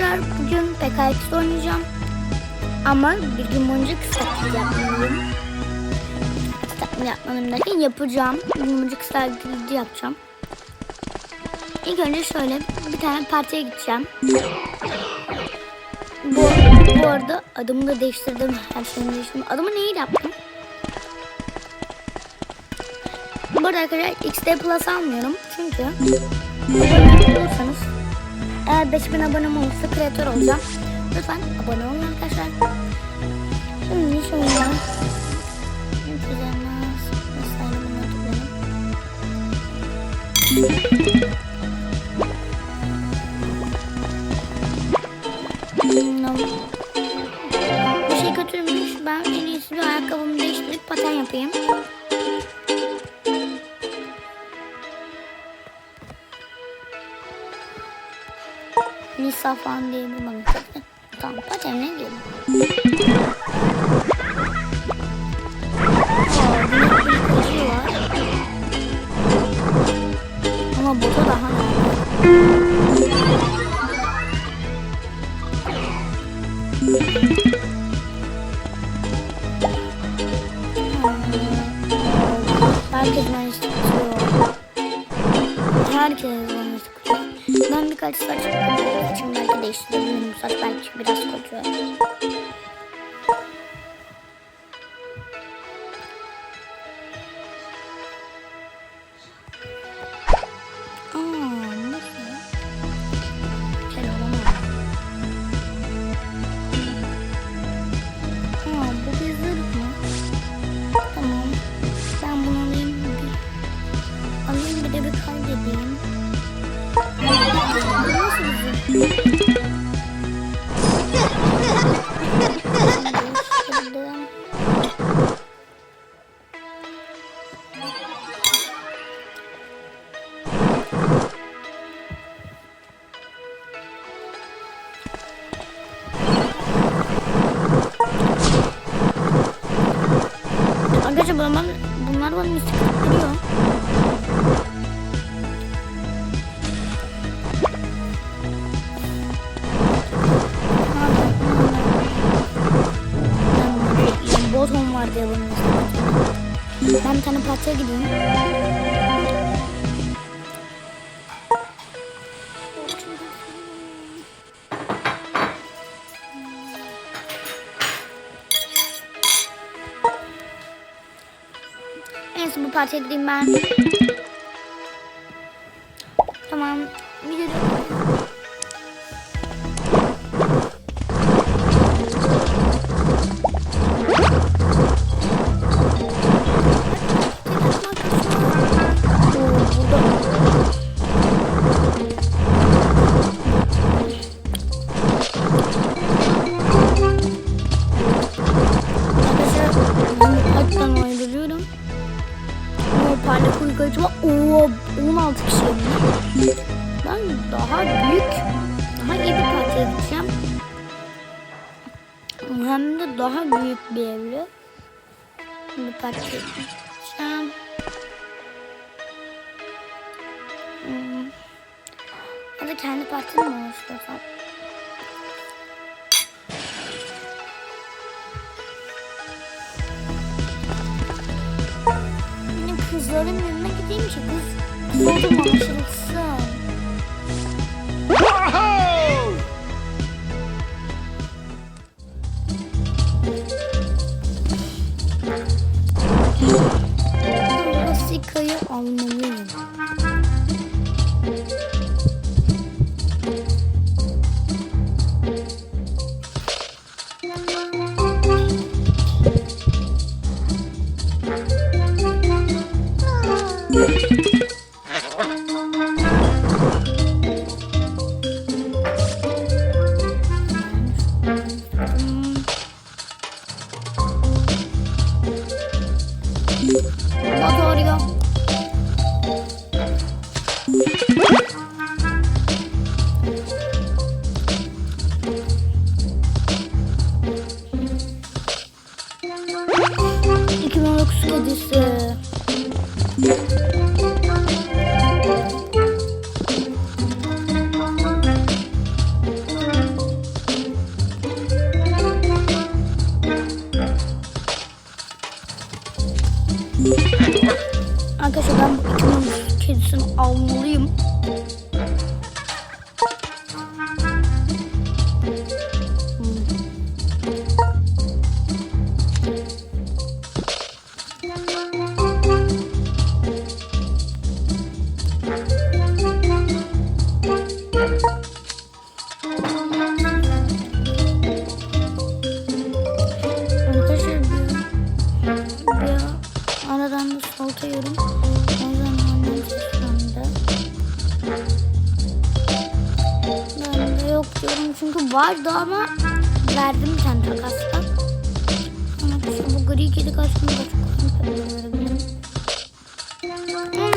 arkadaşlar bugün PKX oynayacağım. Ama bir gün boyunca kısa taklidi yapmalıyım. Taklidi yapmalıyım derken yapacağım. Bir gün boyunca kısa taklidi yapacağım. İlk önce şöyle bir tane partiye gideceğim. Bu, bu arada adımı da değiştirdim. Her şeyimi değiştirdim. Adımı neyi yaptım? Bu arada arkadaşlar XD Plus almıyorum. Çünkü abone olursanız eğer 5000 abonem olursa kreatör olacağım. Lütfen abone olun arkadaşlar. Şimdi şöyle. Bu şey kötüymüş. Ben en iyisi bir ayakkabımı değiştirip paten yapayım. Nisa falan diyebilirim bana. Tamam kılıcı var. Ama botu daha nerede? Herkes bana istiyor. Herkes. Ben birkaç saç saçımı belki değiştirebilirim. Bu saç belki biraz koca. Bunlar, bunlar bana duruyor. Boton var diye bunun. Ben bir tane partiye gideyim. Neyse bu partiye gideyim ben. Hem de daha büyük bir. Bir partiye gideceğim. Hmm. Ya kendi partimi mi oluştursam? Yine kızların yanına gideyim ki kız kızlarım anlaşılsın. almalıyım. Motor yok. Çünkü vardı ama verdim tane takasla. Ama bu gri kedi verebilirim.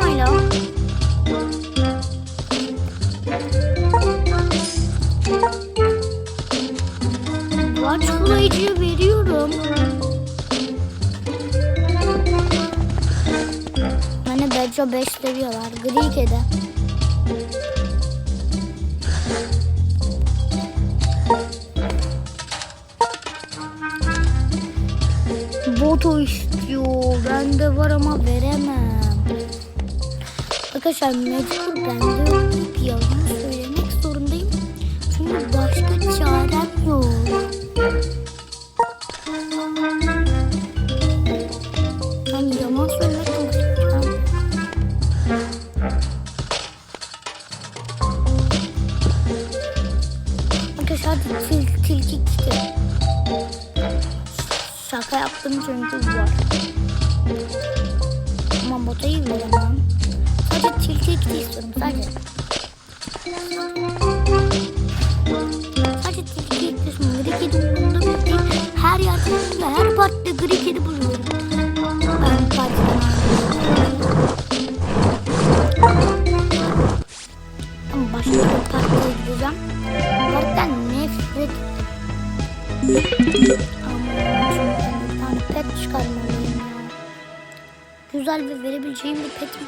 Onayla. Açıklayıcı veriyorum. Hani Beco 5 seviyorlar. Gri kedi. Boto istiyor. Bende var ama veremem. Arkadaşlar mecbur bende yok yalan söylemek zorundayım. Çünkü başka çarem yok. Yani yalan söylemek. Arkadaşlar til, tilki gitti. Şaka yaptım çünkü var. Ama botayı veremem. Sadece tilki gitti istiyorum sadece. Sadece tilki gitti istiyorum. Gri kedi değil. Her yerde her partide gri kedi buluyorum. Jamie Pittman.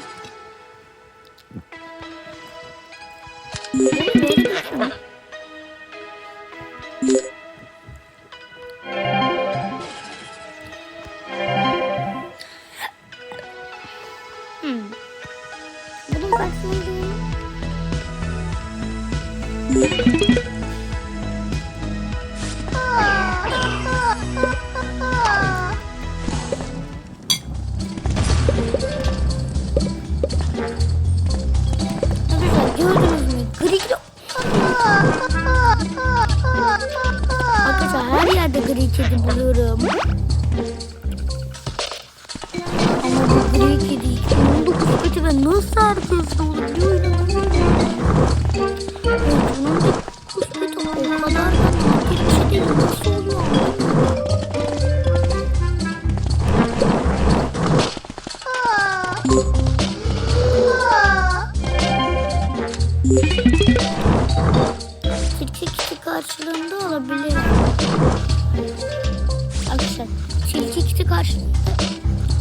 Nasıl inanamıyorum. Evet, bunun da kötü o kadar da bir şey değil. Karşılığında olabilir. Arkadaşlar tilki kiti karşılığında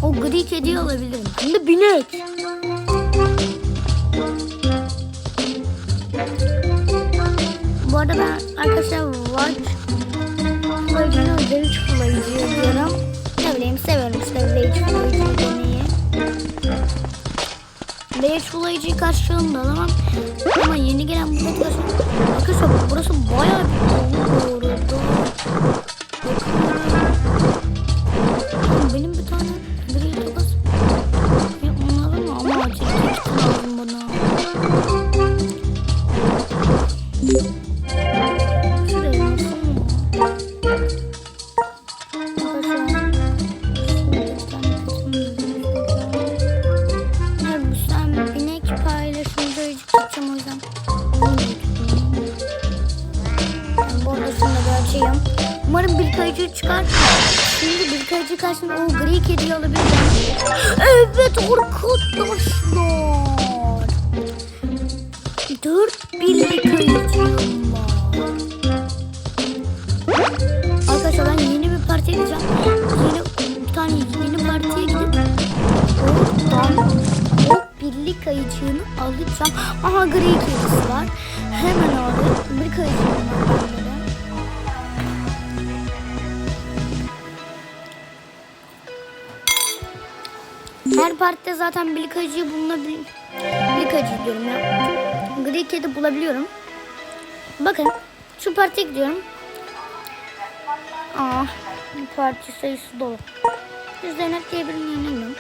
o gri kediyi alabilirim. Hem de binek. Arada ben arkadaşlar watch Flycı'nı Rage Flycı diyorum. Ne bileyim seviyorum işte Rage Flycı demeyi. Rage Flycı'yı karşılığında alamam. Ama yeni gelen bu karşılığında. Arkadaşlar burası bayağı bir. Bakın. Benim bir tane yapmaları mı? Ama acil kit lazım çıkar. Şimdi bir kayıcı karşısında o gri kediyi alabilirim. Evet arkadaşlar. Dört birlik kayıcıyım var. Arkadaşlar ben yeni bir partiye gideceğim. Yeni bir tane yeni partiye gidip oradan o birlik kayıcığını alacağım. Aha gri kedisi var. Hemen alayım. Bir kayıcığım var partide zaten bulunabilir. Birlik kayıcı diyorum ya. Gri kedi bulabiliyorum. Bakın şu partiye gidiyorum. Aa, parti sayısı dolu. Zeynep diye birinin yanına.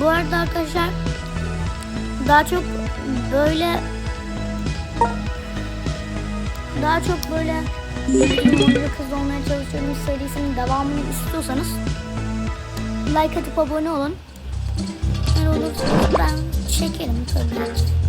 Bu arada arkadaşlar daha çok böyle daha çok böyle kız olmaya çalışıyorum serisinin devamını istiyorsanız like atıp abone olun. Eğer olursanız ben çekerim tabii.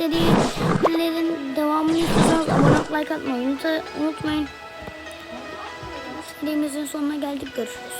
Serilerin devamını istiyorsanız abone olup like atmayı unut- unutmayın. Serimizin sonuna geldik. Görüşürüz.